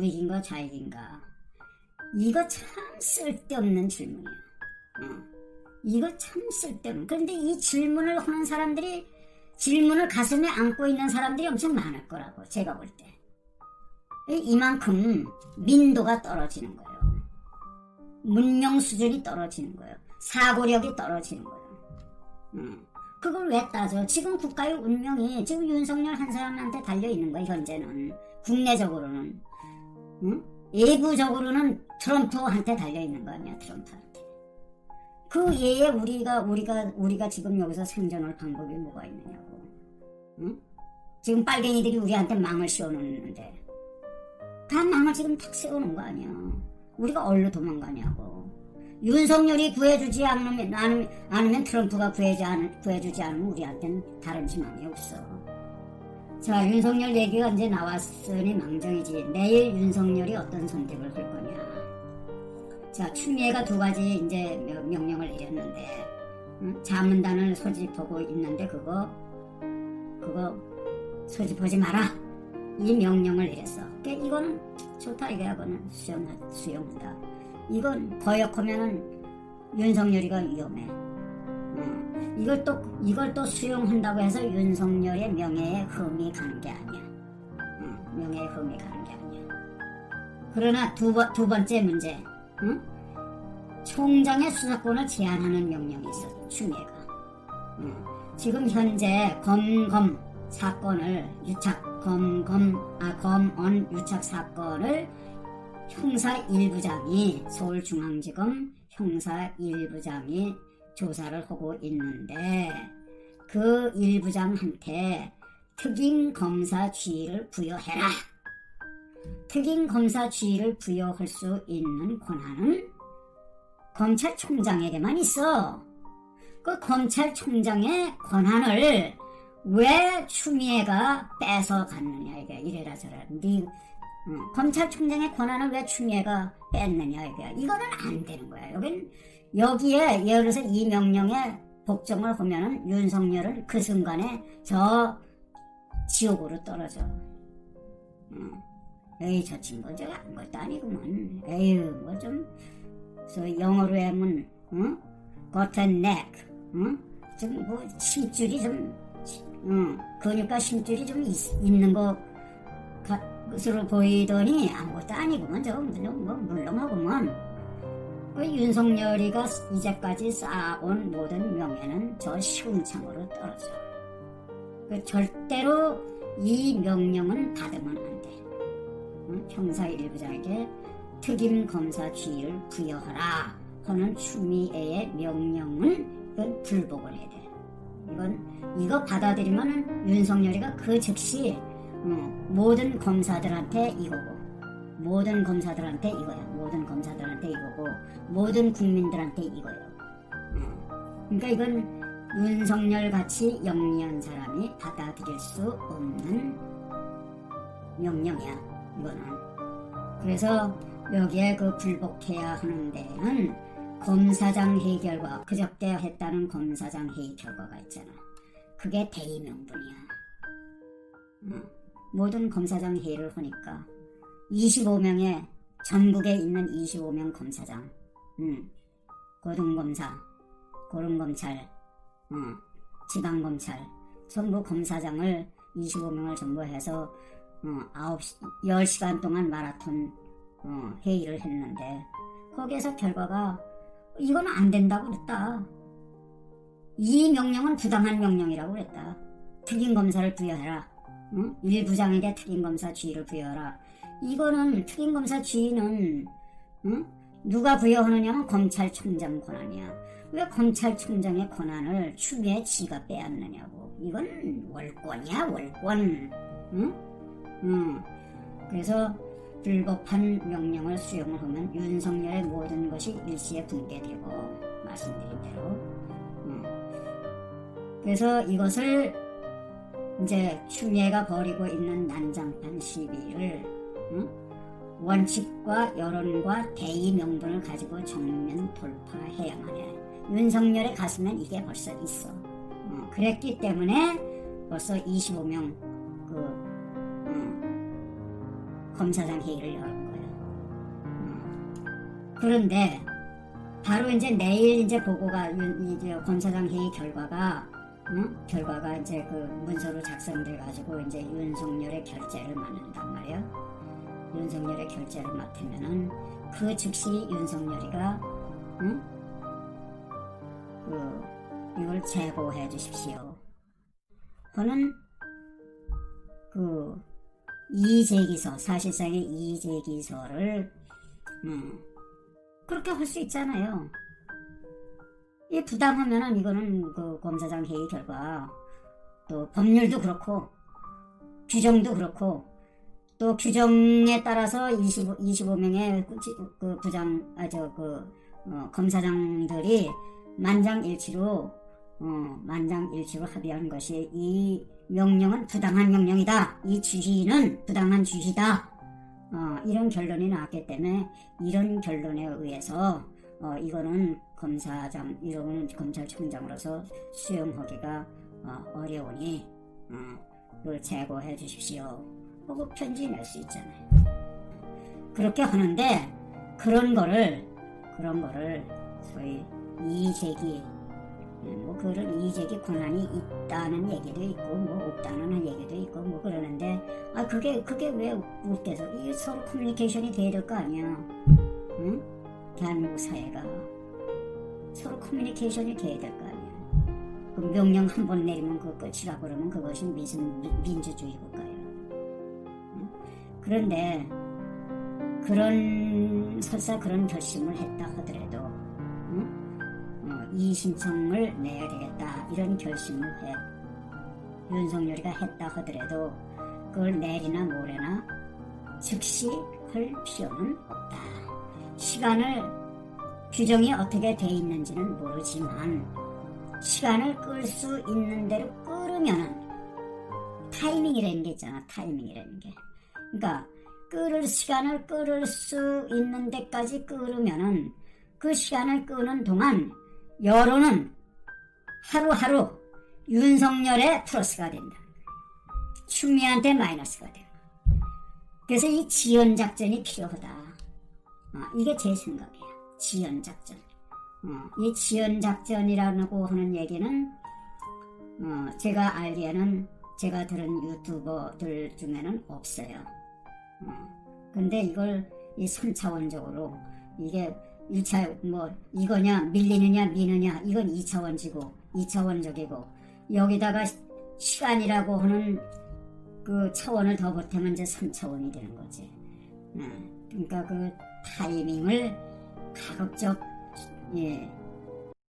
우익인가 좌익인가 이거 참 쓸데없는 질문이야. 어. 이거 참 쓸데없는. 그런데 이 질문을 하는 사람들이 질문을 가슴에 안고 있는 사람들이 엄청 많을 거라고 제가 볼 때. 이만큼 민도가 떨어지는 거예요. 문명 수준이 떨어지는 거예요. 사고력이 떨어지는 거예요. 음. 그걸 왜 따져? 지금 국가의 운명이 지금 윤석열 한 사람한테 달려 있는 거예요. 현재는 국내적으로는, 응? 외부적으로는 트럼프한테 달려 있는 거 아니야? 트럼프한테. 그 예에 우리가 우리가 우리가 지금 여기서 생존할 방법이 뭐가 있느냐고. 응? 지금 빨갱이들이 우리한테 망을 씌워놓는데 다 망을 지금 탁 세우는 거 아니야. 우리가 얼로 도망가냐고. 윤석열이 구해주지 않으면, 않으면, 않으면 트럼프가 구해지 않, 구해주지 않으면 우리한테는 다른 희망이 없어. 자, 윤석열 얘기가 이제 나왔으니 망정이지. 내일 윤석열이 어떤 선택을 할 거냐. 자, 추미애가 두 가지 이제 명- 명령을 내렸는데, 응? 자문단을 소집하고 있는데, 그거, 그거 소집하지 마라. 이 명령을 내렸어. 그러니까 이거는 좋다 이거야, 이거는 수용, 수용한다. 이건 거역하면은 윤석열이가 위험해. 어. 이걸 또 이걸 또 수용한다고 해서 윤석열의 명예에 흠이 가는 게 아니야. 어, 명예에 흠이 가는 게 아니야. 그러나 두, 번, 두 번째 문제, 응? 총장의 수사권을 제한하는 명령이 있어, 추미애가. 응. 지금 현재 검검 사건을 유착 검검 아 검언 유착 사건을 형사 1부장이 서울중앙지검 형사 1부장이 조사를 하고 있는데 그 1부장한테 특임 검사 지위를 부여해라. 특임 검사 지위를 부여할 수 있는 권한은 검찰총장에게만 있어. 그 검찰총장의 권한을 왜 추미애가 뺏어 갔느냐 이게 이래라 저래라. 네 응, 검찰총장의 권한을 왜 추미애가 뺐느냐 이게 이거는 안 되는 거야. 여긴 여기에 예를 들어서 이 명령에 복종을 하면은 윤석열은 그 순간에 저 지옥으로 떨어져. 응. 에이 저 친구 저 아무것도 아니구먼. 에휴 뭐좀 저 영어로 하면 응? 넥, 응? 좀뭐 심줄이 좀, 응, 그러니까 심줄이 좀 있, 있는 것 것으로 보이더니 아무것도 아니구먼 저 물론 뭐 물렁하구먼. 그 윤석열이가 이제까지 쌓아온 모든 명예는 저 시궁창으로 떨어져. 그 절대로 이 명령은 받으면 안 돼. 응? 형사 일부장에게 특임 검사 지위를 부여하라 하는 추미애의 명령은 이건 불복을 해야 돼. 이건 이거 받아들이면 윤석열이가 그 즉시 어, 모든 검사들한테 이거고 모든 검사들한테 이거야. 모든 이거고 모든 국민들한테 이거예요. 어. 그러니까 이건 윤석열 같이 영리한 사람이 받아들일 수 없는 명령이야. 이거는. 그래서 여기에 그 불복해야 하는 데는 검사장 회의 결과 그저께 했다는 검사장 회의 결과가 있잖아. 그게 대의명분이야. 응. 모든 검사장 회의를 하니까 25명의 전국에 있는 25명 검사장, 응. 고등검사, 고름검찰, 어, 지방검찰 전부 검사장을 25명을 전부 해서 어, 9시, 10시간 동안 마라톤 어, 회의를 했는데 거기에서 결과가 이건 안 된다고 그랬다. 이 명령은 부당한 명령이라고 그랬다. 특임 검사를 부여해라. 응? 일 부장에게 특임 검사 지위를 부여하라. 이거는 특임 검사 지위는 응? 누가 부여하느냐면 검찰총장 권한이야. 왜 검찰총장의 권한을 추미애 지가 빼앗느냐고. 이건 월권이야 월권. 응? 응. 그래서 불법한 명령을 수용을 하면 윤석열의 모든 것이 일시에 붕괴되고 말씀드린 대로 음. 그래서 이것을 이제 추미애가 벌이고 있는 난장판 시비를 음? 원칙과 여론과 대의 명분을 가지고 정면 돌파해야만 해 윤석열의 가슴엔 이게 벌써 있어 어, 그랬기 때문에 벌써 25명 그 음, 검사장 회의를 열은 거예요. 음. 그런데 바로 이제 내일 이제 보고가 윤- 이제 검사장 회의 결과가 응? 결과가 이제 그 문서로 작성돼 가지고 이제 윤석열의 결재를 맡는단 말이에요. 윤석열의 결재를 맡으면은 그 즉시 윤석열이가 응? 그 이걸 제보해 주십시오. 그는 그 이재기소 사실상의 이재기소를 음, 그렇게 할 수 있잖아요. 이 부당하면은 이거는 그 검사장 회의 결과 또 법률도 그렇고 규정도 그렇고 또 규정에 따라서 25, 25명의 그, 지- 그 부장 아 저 그 어, 검사장들이 만장일치로 어, 만장일치로 합의한 것이 이 명령은 부당한 명령이다. 이 지시는 부당한 지시다. 어, 이런 결론이 나왔기 때문에 이런 결론에 의해서 어, 이거는 검사장 이런 검찰총장으로서 수용하기가 어, 어려우니 어, 이걸 제고해 주십시오. 하고 편지 낼 수 있잖아요. 그렇게 하는데 그런 거를 그런 거를 소위 이재기 뭐 그런 이재기 권한이 있다는 얘기도 있고 뭐 없다는 얘기도 있고 뭐 그러는데 아 그게 그게 왜 웃겨서 이게 서로 커뮤니케이션이 돼야 될 거 아니야 응? 대한민국 사회가 서로 커뮤니케이션이 돼야 될 거 아니야 그 명령 한 번 내리면 그 끝이라 그러면 그것이 미- 민주주의 응? 그런데 그런 설사 그런 결심을 했다 하더라도 응? 어, 이 신청을 내야 되겠다 이런 결심을 해 윤석열이가 했다 하더라도 그걸 내리나 모레나 즉시 할 필요는 없다. 시간을 규정이 어떻게 돼 있는지는 모르지만 시간을 끌 수 있는 대로 끌으면은 타이밍이라는 게 있잖아 타이밍이라는 게 그러니까 끌을 시간을 끌을 수 있는 데까지 끌으면은 그 시간을 끄는 동안 여론은 하루하루 윤석열의 플러스가 된다. 추미한테 마이너스가 된다. 그래서 이 지연 작전이 필요하다. 어, 이게 제 생각이에요. 지연 작전. 어, 이 지연 작전이라고 하는 얘기는 어, 제가 알기에는 제가 들은 유튜버들 중에는 없어요. 어, 근데 이걸 이 3차원적으로 이게 1차 뭐 이거냐 밀리느냐 미느냐 이건 2차원지고 2차원적이고 여기다가 시- 시간이라고 하는 그 차원을 더 보태면 이제 3차원이 되는 거지. 어, 그러니까 그 타이밍을 가급적 예,